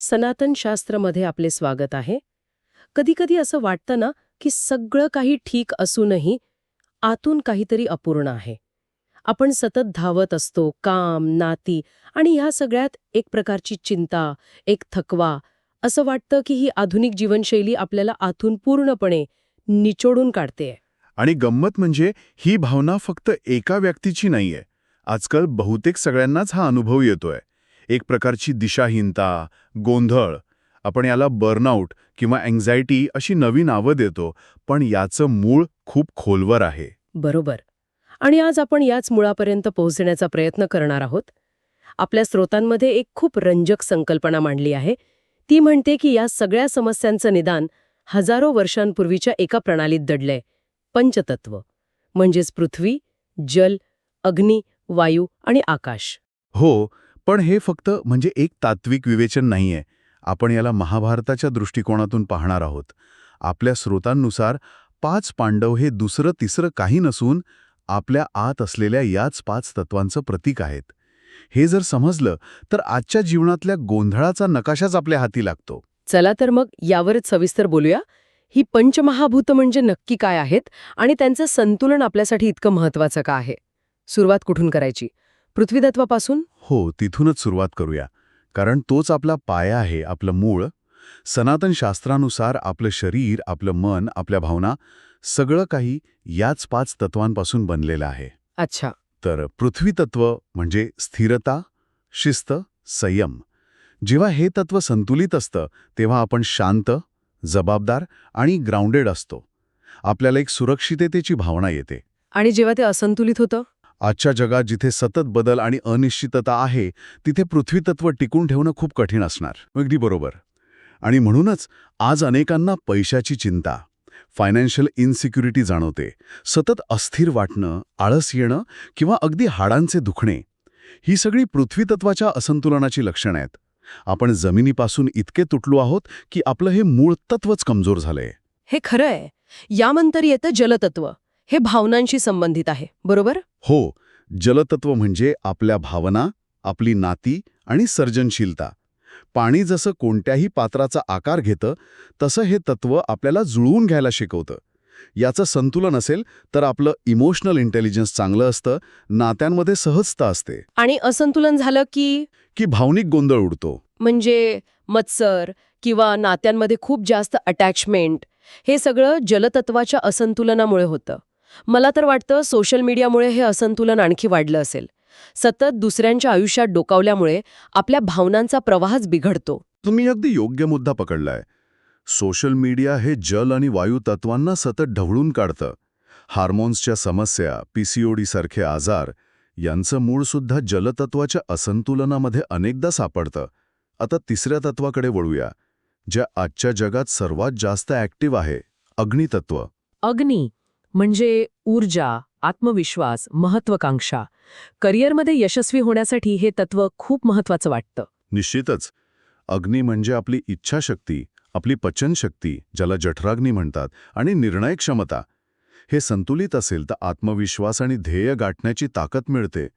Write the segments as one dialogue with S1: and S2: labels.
S1: सनातन शास्त्रमध्ये आपले स्वागत आहे. कधीकधी असं वाटतं ना की सगळं काही ठीक असूनही आतून काहीतरी अपूर्ण आहे. आपण सतत धावत असतो काम नाती आणि ह्या सगळ्यात एक प्रकारची चिंता एक थकवा असं वाटतं की ही आधुनिक जीवनशैली आपल्याला आतून पूर्णपणे निचोडून काढते
S2: आणि गंमत म्हणजे ही भावना फक्त एका व्यक्तीची नाहीये. आजकाल बहुतेक सगळ्यांनाच हा अनुभव येतोय. एक प्रकारची दिशाहीनता गोंधळ. आपण याला बर्नआउट किंवा अँझायटी अशी नवी नावं देतो पण याचं मूळ खूप खोलवर आहे.
S1: बरोबर. आणि आज आपण याच मुळापर्यंत पोहोचण्याचा प्रयत्न करणार आहोत. आपल्या स्रोतांमध्ये एक खूप रंजक संकल्पना मांडली आहे. ती म्हणते की या सगळ्या समस्यांचं निदान हजारो वर्षांपूर्वीच्या एका प्रणालीत दडलंय. पंचतत्व म्हणजेच पृथ्वी जल अग्नी वायू आणि आकाश.
S2: हो पण हे फक्त म्हणजे एक तात्विक विवेचन नाहीये. आपण याला महाभारताच्या दृष्टिकोनातून पाहणार आहोत. आपल्या स्रोतांनुसार पाच पांडव हे दुसरं तिसरं काही नसून आपल्या आत असलेल्या याच पाच तत्वांचं प्रतीक आहेत. हे जर समजलं तर आजच्या जीवनातल्या गोंधळाचा नकाशाच आपल्या हाती लागतो.
S1: चला तर मग यावरच सविस्तर बोलूया. ही पंचमहाभूत म्हणजे नक्की काय आहेत आणि त्यांचं संतुलन आपल्यासाठी इतकं महत्वाचं का आहे? सुरुवात कुठून करायची? पृथ्वीतत्वापासून?
S2: हो तिथूनच सुरुवात करूया. कारण तोच आपला पाया आहे आपलं मूळ. सनातन शास्त्रानुसार आपलं शरीर आपलं मन आपल्या भावना सगळं काही याच पाच तत्वांपासून बनलेलं आहे.
S1: अच्छा.
S2: तर पृथ्वी तत्व म्हणजे स्थिरता शिस्त संयम. जेव्हा हे तत्व संतुलित असतं तेव्हा आपण शांत जबाबदार आणि ग्राउंडेड असतो. आपल्याला एक सुरक्षिततेची भावना येते.
S1: आणि जेव्हा ते असंतुलित होतं?
S2: आजच्या जगात जिथे सतत बदल आणि अनिश्चितता आहे तिथे पृथ्वीतत्व टिकून ठेवणं खूप कठीण असणार. अगदी बरोबर. आणि म्हणूनच आज अनेकांना पैशाची चिंता फायनान्शियल इन्सिक्युरिटी जाणवते. सतत अस्थिर वाटणं आळस येणं किंवा अगदी हाडांचे दुखणे ही सगळी पृथ्वीतत्वाच्या असंतुलनाची लक्षणं आहेत. आपण जमिनीपासून इतके तुटलो आहोत की आपलं हे मूळ तत्वच कमजोर झालंय.
S1: हे खरं आहे यानंतर येतं जलतत्व. हे भावनांशी संबंधित आहे बरोबर?
S2: हो जलतत्व म्हणजे आपल्या भावना आपली नाती आणि सर्जनशीलता. पाणी जसं कोणत्याही पात्राचा आकार घेतं तसं हे तत्व आपल्याला जुळवून घ्यायला शिकवतं. याचं संतुलन असेल तर आपलं इमोशनल इंटेलिजन्स चांगलं असतं नात्यांमध्ये सहजता असते.
S1: आणि असंतुलन झालं की?
S2: की भावनिक गोंधळ उडतो.
S1: म्हणजे मत्सर किंवा नात्यांमध्ये खूप जास्त अटॅचमेंट हे सगळं जलतत्वाच्या असंतुलनामुळे होतं. मला तर वाटतं सोशल मीडियामुळे हे असंतुलन आणखी वाढलं असेल. सतत दुसऱ्यांच्या आयुष्यात डोकावल्यामुळे आपल्या भावनांचा प्रवाहच बिघडतो.
S2: तुम्ही अगदी योग्य मुद्दा पकडलाय. सोशल मीडिया हे जल आणि वायू तत्वांना सतत ढवळून काढतं. हार्मोन्सच्या समस्या पीसीओडी सारखे आजार यांचं मूळसुद्धा जलतत्वाच्या असंतुलनामध्ये अनेकदा सापडतं. आता तिसऱ्या तत्वाकडे वळूया ज्या आजच्या जगात सर्वात जास्त ॲक्टिव्ह आहे अग्नितत्व.
S1: अग्नी. म्हणजे ऊर्जा आत्मविश्वास महत्वाकांक्षा करिअरमध्ये यशस्वी होण्यासाठी हे तत्व खूप महत्वाचं वाटतं.
S2: निश्चितच. अग्नी म्हणजे आपली इच्छाशक्ती आपली पचनशक्ती ज्याला जठराग्नी म्हणतात आणि निर्णय क्षमता हे संतुलित असेल तर आत्मविश्वास आणि ध्येय गाठण्याची ताकद मिळते.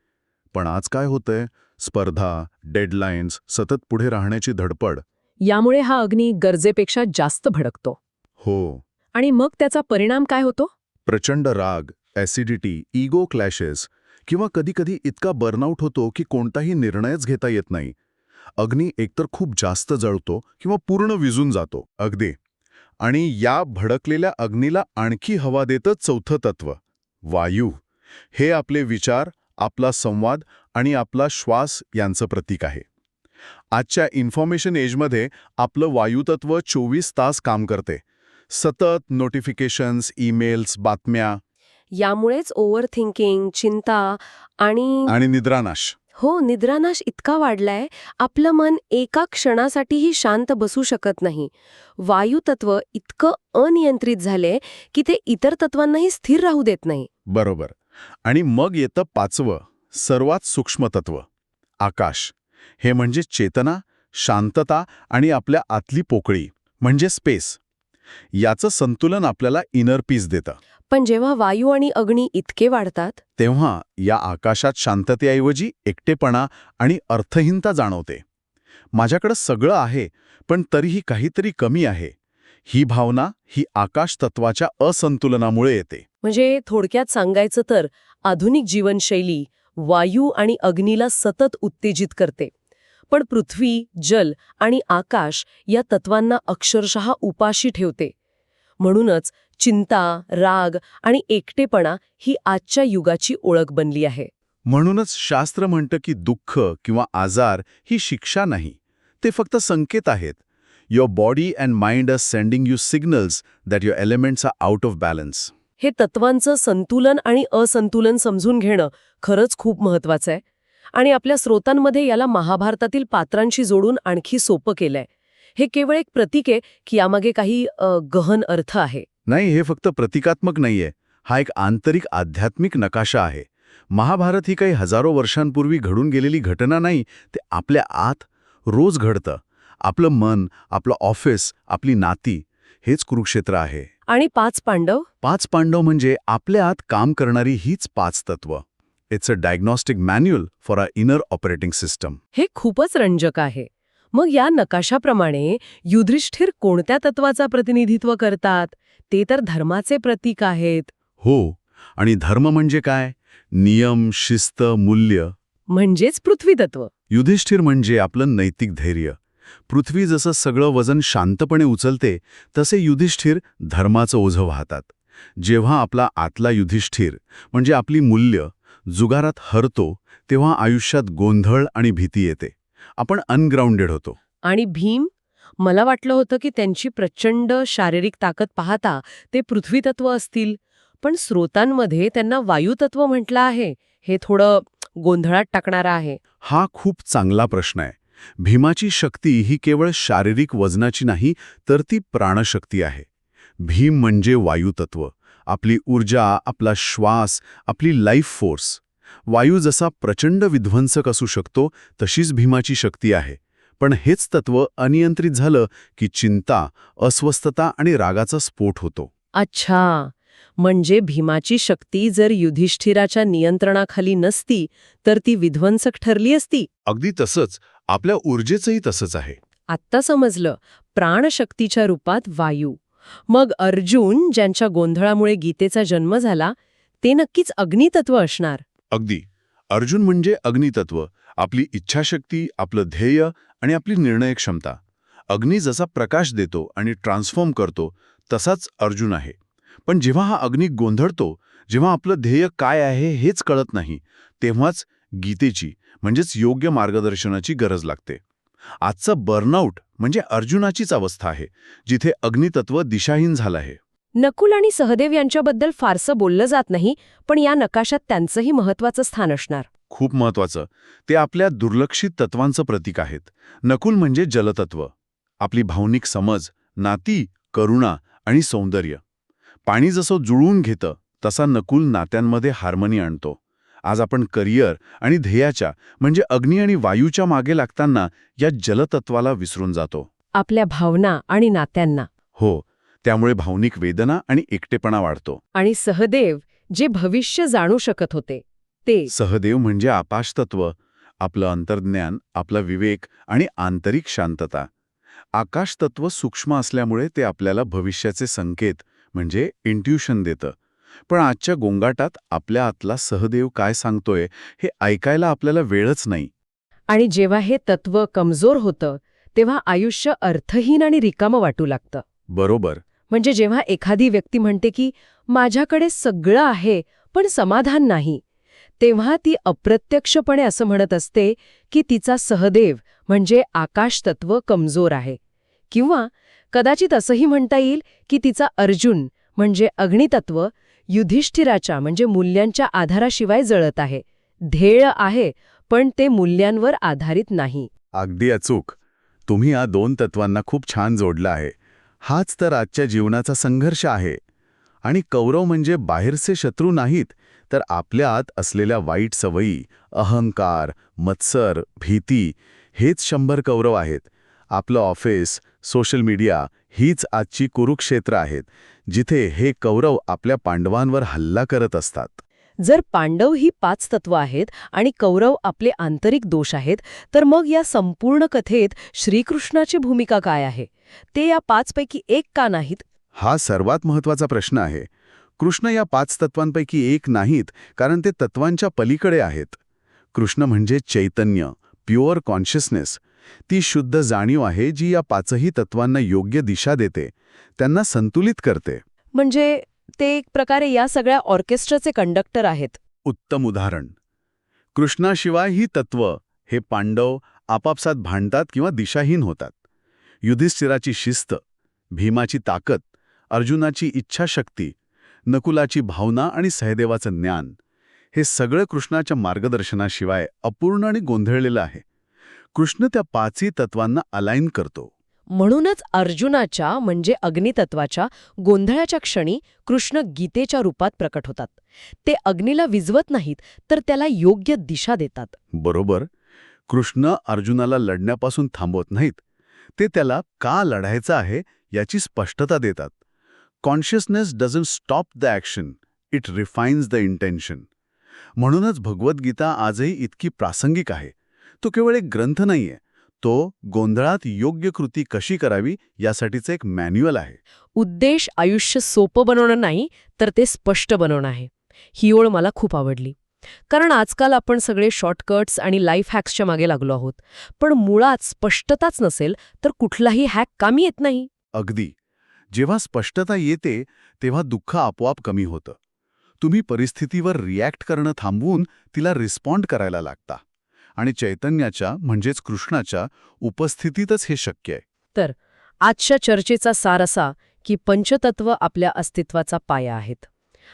S2: पण आज काय होतंय? स्पर्धा डेडलाईन्स सतत पुढे राहण्याची धडपड.
S1: यामुळे हा अग्नी गरजेपेक्षा जास्त भडकतो.
S2: हो.
S1: आणि मग त्याचा परिणाम काय होतो?
S2: प्रचंड राग ॲसिडिटी इगो क्लॅशेस किंवा कधीकधी इतका बर्नआउट होतो की कोणताही निर्णयच घेता येत नाही. अग्नी एकतर खूप जास्त जळतो किंवा पूर्ण विजून जातो अगदी. आणि या भडकलेल्या अग्नीला आणखी हवा देतं चौथं तत्व वायू. हे आपले विचार आपला संवाद आणि आपला श्वास यांचं प्रतीक आहे. आजच्या इन्फॉर्मेशन एजमध्ये आपलं वायुतत्व चोवीस तास काम करते. सतत नोटिफिकेशन्स ईमेल्स बातम्या.
S1: यामुळेच ओव्हर थिंकिंग चिंता आणि
S2: आणि निद्रानाश.
S1: हो निद्रानाश इतका वाढलाय आपलं मन एका क्षणासाठीही शांत बसू शकत नाही. वायुतत्व इतकं अनियंत्रित झालंय की ते इतर तत्वांनाही स्थिर राहू देत नाही.
S2: बरोबर. आणि मग येतं पाचवं सर्वात सूक्ष्म तत्व आकाश. हे म्हणजे चेतना शांतता आणि आपल्या आतली पोकळी म्हणजे स्पेस याचं संतुलन आपल्याला इनर पीस देतं.
S1: पण जेव्हा वायू आणि अग्नी इतके वाढतात
S2: तेव्हा या आकाशात शांततेऐवजी एकटेपणा आणि अर्थहीनता जाणवते. माझ्याकडं सगळं आहे पण तरीही काहीतरी कमी आहे. ही भावना ही आकाश तत्वाच्या असंतुलनामुळे येते.
S1: म्हणजे थोडक्यात सांगायचं तर आधुनिक जीवनशैली वायू आणि अग्नीला सतत उत्तेजित करते. पण पृथ्वी जल आणि आकाश या तत्वांना अक्षरशः उपाशी ठेवते. म्हणूनच चिंता राग आणि एकटेपणा ही आजच्या युगाची ओळख बनली आहे.
S2: म्हणूनच शास्त्र म्हणतं की दुःख किंवा आजार ही शिक्षा नाही ते फक्त संकेत आहेत. Your body and mind are sending you signals that your elements are out of balance
S1: हे तत्वांचं संतुलन आणि असंतुलन समजून घेणं खरंच खूप महत्वाचं आहे. आणि आपल्या स्रोतांमध्ये याला महाभारतातील पात्रांशी जोडून आणखी सोपं केलंय. हे केवळ एक प्रतीक आहे की यामागे काही गहन अर्थ आहे.
S2: नाही हे फक्त प्रतिकात्मक नाहीये. हा एक आंतरिक आध्यात्मिक नकाशा आहे. महाभारत ही काही हजारो वर्षांपूर्वी घडून गेलेली घटना नाही ते आपल्या आत रोज घडतं. आपलं मन आपलं ऑफिस आपली नाती हेच कुरुक्षेत्र आहे.
S1: आणि पाच पांडव?
S2: पाच पांडव म्हणजे आपल्या आत काम करणारी हीच पाच तत्व. It's a diagnostic manual for a inner operating system
S1: हे खूपच रंजक आहे. मग या नकाशाप्रमाणे युधिष्ठिर कोणत्या तत्वाचा प्रतिनिधित्व करतात? ते तर धर्माचे प्रतीक आहेत.
S2: हो आणि धर्म म्हणजे काय? नियम शिस्त मूल्य.
S1: म्हणजेच पृथ्वी तत्व
S2: युधिष्ठिर म्हणजे आपलं नैतिक धैर्य. पृथ्वी जसं सगळं वजन शांतपणे उचलते तसे युधिष्ठिर धर्माचं ओझं वाहतात. जेव्हा आपला आतला युधिष्ठिर म्हणजे आपली मूल्य जुगारात हरतो तेव्हा आयुष्यात गोंधळ आणि भीती येते. आपण अनग्राउंडेड होतो.
S1: आणि भीम? मला वाटलं होतं की त्यांची प्रचंड शारीरिक ताकद पाहता ते पृथ्वी तत्व असतील. पण स्रोतांमध्ये त्यांना वायुतत्व म्हटलं आहे. हे थोडं गोंधळात टाकणारं आहे.
S2: हा खूप चांगला प्रश्न आहे. भीमाची शक्ती ही केवळ शारीरिक वजनाची नाही तर ती प्राणशक्ती आहे. भीम म्हणजे वायुतत्व. आपली ऊर्जा आपला श्वास आपली लाईफ फोर्स वायू जसा प्रचंड विध्वंसक असू शकतो तशीच भीमाची शक्ती आहे. पण हेच तत्व अनियंत्रित झालं की चिंता अस्वस्थता आणि रागाचा स्फोट होतो.
S1: अच्छा. म्हणजे भीमाची शक्ती जर युधिष्ठिराच्या नियंत्रणाखाली नसती तर ती विध्वंसक ठरली असती?
S2: अगदी तसंच. आपल्या ऊर्जेचंही तसंच आहे.
S1: आत्ता समजलं. प्राणशक्तीच्या रूपात वायू. मग अर्जुन ज्यांच्या गोंधळामुळे गीतेचा जन्म झाला ते नक्कीच अग्नितत्व असणार.
S2: अगदी. अर्जुन म्हणजे अग्नितत्व आपली इच्छाशक्ती आपलं ध्येय आणि आपली निर्णय क्षमता अग्नी जसा प्रकाश देतो आणि ट्रान्सफॉर्म करतो तसाच अर्जुन आहे. पण जेव्हा हा अग्नी गोंधळतो जेव्हा आपलं ध्येय काय आहे हेच कळत नाही तेव्हाच गीतेची म्हणजेच योग्य मार्गदर्शनाची गरज लागते. आजचं बर्नआउट म्हणजे अर्जुनाचीच अवस्था आहे जिथे अग्नितत्व दिशाहीन झालं आहे.
S1: नकुल आणि सहदेव यांच्याबद्दल फारसं बोललं जात नाही पण या नकाशात त्यांचंही महत्वाचं स्थान असणार.
S2: खूप महत्वाचं ते आपल्या दुर्लक्षित तत्वांचं प्रतीक आहेत. नकुल म्हणजे जलतत्व. आपली भावनिक समज नाती करुणा आणि सौंदर्य. पाणी जसं जुळवून घेतं तसा नकुल नात्यांमध्ये हार्मनी आणतो. आज आपण करिअर आणि ध्येयाच्या म्हणजे अग्नी आणि वायूच्या मागे लागताना या जलतत्वाला विसरून जातो.
S1: आपल्या भावना आणि नात्यांना.
S2: हो त्यामुळे भावनिक वेदना आणि एकटेपणा वाढतो.
S1: आणि सहदेव जे भविष्य जाणू शकत होते ते
S2: सहदेव म्हणजे आकाशतत्व आपलं अंतर्ज्ञान आपला विवेक आणि आंतरिक शांतता. आकाशतत्व सूक्ष्म असल्यामुळे ते आपल्याला भविष्याचे संकेत म्हणजे इंट्युशन देतं. पण आजच्या गोंगाटात आपल्या आतला सहदेव काय सांगतोय हे ऐकायला आपल्याला वेळच नाही.
S1: आणि जेव्हा हे तत्व कमजोर होतं तेव्हा आयुष्य अर्थहीन आणि रिकामं वाटू लागतं.
S2: बरोबर.
S1: म्हणजे जेव्हा एखादी व्यक्ती म्हणते की माझ्याकडे सगळं आहे पण समाधान नाही तेव्हा ती अप्रत्यक्षपणे असं म्हणत असते की तिचा सहदेव म्हणजे आकाशतत्व कमजोर आहे. किंवा कदाचित असंही म्हणता येईल की तिचा अर्जुन म्हणजे अग्नितत्व युधिष्ठिराच्या म्हणजे मूल्यांच्या आधाराशिवाय जळत आहे. ध्येय आहे पण ते मूल्यांवर आधारित नाही.
S2: अगदी अचूक. तुम्ही या दोन तत्वांना खूप छान जोडला आहे. हाच तर आजच्या जीवनाचा संघर्ष आहे. आणि कौरव म्हणजे बाहेरचे शत्रू नाहीत तर आपल्या आत असलेल्या वाईट सवयी अहंकार मत्सर भीती हेच शंभर कौरव आहेत. आपलं ऑफिस सोशल मीडिया हीच आजची कुरुक्षेत्र आहेत जिथे हे कौरव आपल्या पांडवांवर हल्ला करत असतात.
S1: जर पांडव ही पाच तत्व आहेत आणि कौरव आपले आंतरिक दोष आहेत तर मग या संपूर्ण कथेत श्रीकृष्णाची भूमिका काय आहे? ते या पाचपैकी एक का नाहीत?
S2: हा सर्वात महत्त्वाचा प्रश्न आहे. कृष्ण या पाच तत्वांपैकी एक नाहीत कारण ते तत्वांच्या पलीकडे आहेत. कृष्ण म्हणजे चैतन्य प्युअर कॉन्शियसनेस ती शुद्ध जाणीव आहे जी या पाचही तत्वांना योग्य दिशा देते त्यांना संतुलित करते.
S1: म्हणजे ते एक प्रकारे या सगळ्या ऑर्केस्ट्राचे कंडक्टर आहेत.
S2: उत्तम उदाहरण. कृष्णाशिवाय ही तत्व हे पांडव आपापसात भांडतात किंवा दिशाहीन होतात. युधिष्ठिराची शिस्त भीमाची ताकद अर्जुनाची इच्छाशक्ती नकुलाची भावना आणि सहदेवाचं ज्ञान हे सगळं कृष्णाच्या मार्गदर्शनाशिवाय अपूर्ण आणि गोंधळलेलं आहे. कृष्ण त्या पाचही तत्वांना अलाइन करतो.
S1: म्हणूनच अर्जुनाच्या म्हणजे अग्नितत्वाच्या गोंधळाच्या क्षणी कृष्ण गीतेच्या रूपात प्रकट होतात. ते अग्नीला विझवत नाहीत तर त्याला योग्य दिशा देतात.
S2: बरोबर. कृष्ण अर्जुनाला लढण्यापासून थांबवत नाहीत. ते त्याला का लढायचं आहे याची स्पष्टता देतात. Consciousness doesn't stop the action it refines the intention म्हणूनच भगवद्गीता आजही इतकी प्रासंगिक आहे. तो केवळ एक ग्रंथ नाहीये. तो गोंधळात योग्य कृती कशी करावी यासाठीचं एक मॅन्युअल आहे.
S1: उद्देश आयुष्य सोपं बनवणं नाही तर ते स्पष्ट बनवणं आहे. ही ओळ मला खूप आवडली. कारण आजकाल आपण सगळे शॉर्टकट्स आणि लाईफ हॅक्सच्या मागे लागलो आहोत. पण मुळात स्पष्टताच नसेल तर कुठलाही हॅक कामी येत नाही.
S2: अगदी. जेव्हा स्पष्टता येते तेव्हा दुःख आपोआप कमी होतं. तुम्ही परिस्थितीवर रिॲक्ट करणं थांबवून तिला रिस्पॉन्ड करायला लागता. आणि चैतन्याच्या म्हणजेच कृष्णाच्या उपस्थितीतच हे शक्य आहे.
S1: आजच्या चर्चेचा सार असा की पंचतत्व आपल्या अस्तित्वाचा पाया आहेत.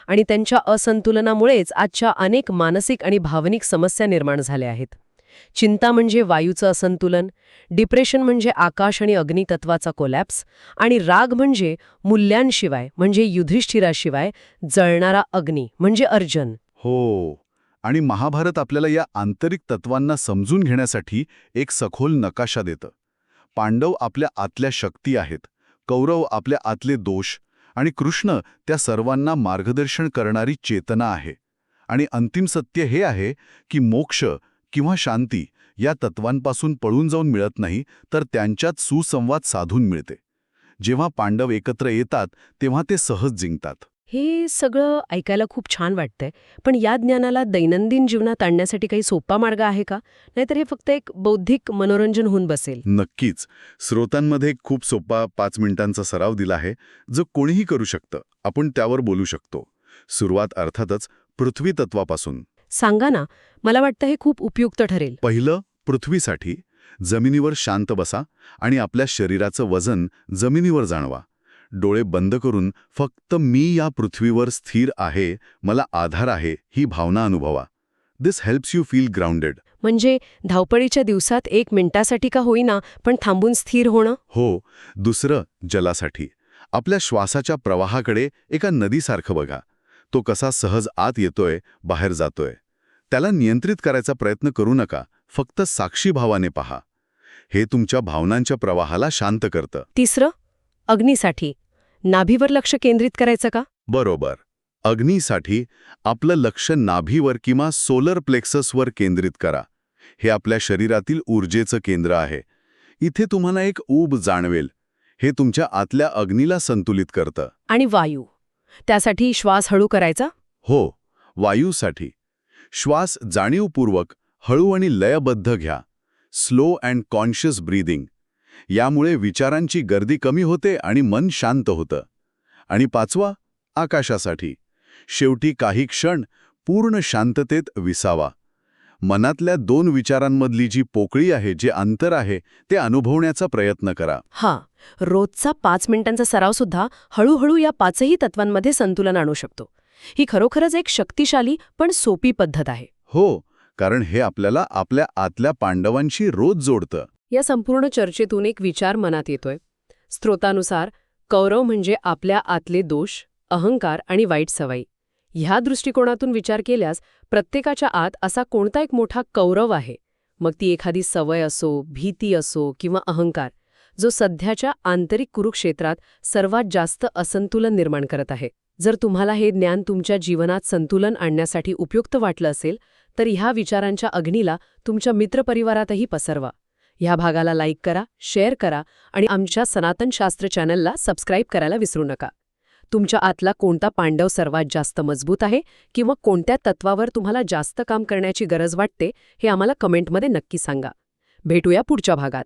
S1: आणि त्यांच्या असंतुलनामुळेच आजच्या अनेक मानसिक आणि भावनिक समस्या निर्माण झाल्या आहेत. चिंता म्हणजे वायूचं असंतुलन डिप्रेशन म्हणजे आकाश आणि अग्नितत्वाचा कोलॅप्स आणि राग म्हणजे मूल्यांशिवाय म्हणजे युधिष्ठिराशिवाय जळणारा अग्नी म्हणजे अर्जन.
S2: हो. आणि महाभारत आपल्याला या आंतरिक तत्वांना समजून घेण्यासाठी एक सखोल नकाशा देतं. पांडव आपल्या आतल्या शक्ती आहेत कौरव आपल्या आतले दोष आणि कृष्ण त्या सर्वांना मार्गदर्शन करणारी चेतना आहे. आणि अंतिम सत्य हे आहे की मोक्ष किंवा शांती या तत्वांपासून पळून जाऊन मिळत नाही तर त्यांच्यात सुसंवाद साधून मिळते. जेव्हा पांडव एकत्र येतात तेव्हा ते सहज जिंकतात.
S1: हे सगळं ऐकायला खूप छान वाटतंय. पण या ज्ञानाला दैनंदिन जीवनात आणण्यासाठी काही सोपा मार्ग आहे का? नाहीतर हे फक्त एक बौद्धिक मनोरंजन होऊन बसेल.
S2: नक्कीच. स्रोतांमध्ये एक खूप सोपा पाच मिनिटांचा सराव दिला आहे जो कोणीही करू शकतं. आपण त्यावर बोलू शकतो. सुरुवात अर्थातच पृथ्वी तत्वापासून.
S1: सांगा ना मला वाटतं हे खूप उपयुक्त ठरेल.
S2: पहिलं पृथ्वीसाठी जमिनीवर शांत बसा आणि आपल्या शरीराचं वजन जमिनीवर जाणवा. डोळे बंद करून फक्त मी या पृथ्वीवर स्थिर आहे मला आधार आहे ही भावना अनुभवा. This helps you feel grounded
S1: म्हणजे धावपळीच्या दिवसात एक मिनिटासाठी का होईना पण थांबून स्थिर होणं?
S2: हो दुसरं जलासाठी. आपल्या श्वासाच्या प्रवाहाकडे एका नदीसारखं बघा. तो कसा सहज आत येतोय बाहेर जातोय. त्याला नियंत्रित करायचा प्रयत्न करू नका फक्त साक्षी भावाने पहा. हे तुमच्या भावनांच्या प्रवाहाला शांत करतं.
S1: तिसरं अग्नीसाठी. नाभीवर लक्ष केंद्रित करायचं का?
S2: बरोबर. अग्नीसाठी आपलं लक्ष नाभीवर किंवा सोलर प्लेक्ससवर केंद्रित करा. हे आपल्या शरीरातील ऊर्जेचं केंद्र आहे. इथे तुम्हाला एक ऊब जाणवेल. हे तुमच्या आतल्या अग्नीला संतुलित करतं.
S1: आणि वायू? त्यासाठी श्वास हळू करायचा?
S2: हो वायूसाठी. श्वास जाणीवपूर्वक हळू आणि लयबद्ध घ्या. स्लो अँड कॉन्शियस ब्रीदिंग यामुळे विचारांची गर्दी कमी होते आणि मन शांत होतं. आणि पाचवा आकाशासाठी. शेवटी काही क्षण पूर्ण शांततेत विसावा. मनातल्या दोन विचारांमधली जी पोकळी आहे जे अंतर आहे ते अनुभवण्याचा प्रयत्न करा.
S1: हा रोजचा पाच मिनिटांचा सराव सुद्धा हळूहळू या पाचही तत्वांमध्ये संतुलन आणू शकतो. ही खरोखरच एक शक्तिशाली पण सोपी पद्धत आहे.
S2: हो कारण हे आपल्याला आपल्या आतल्या पांडवांशी रोज जोडतं.
S1: या संपूर्ण चर्चेतून एक विचार मनात येतोय. स्त्रोतानुसार कौरव म्हणजे आपल्या आतले दोष अहंकार आणि वाईट सवयी. ह्या दृष्टिकोनातून विचार केल्यास प्रत्येकाच्या आत असा कोणता एक मोठा कौरव आहे? मग ती एखादी सवय असो भीती असो किंवा अहंकार जो सध्याच्या आंतरिक कुरुक्षेत्रात सर्वात जास्त असंतुलन निर्माण करत आहे. जर तुम्हाला हे ज्ञान तुमच्या जीवनात संतुलन आणण्यासाठी उपयुक्त वाटलं असेल तर ह्या विचारांच्या अग्नीला तुमच्या मित्रपरिवारातही पसरवा. ह्या भागाला लाईक करा शेअर करा आणि आमच्या सनातन शास्त्र चॅनलला सबस्क्राईब करायला विसरू नका. तुमच्या आतला कोणता पांडव सर्वात जास्त मजबूत आहे किंवा कोणत्या तत्वावर तुम्हाला जास्त काम करण्याची गरज वाटते हे आम्हाला कमेंटमध्ये नक्की सांगा. भेटूया पुढच्या भागात.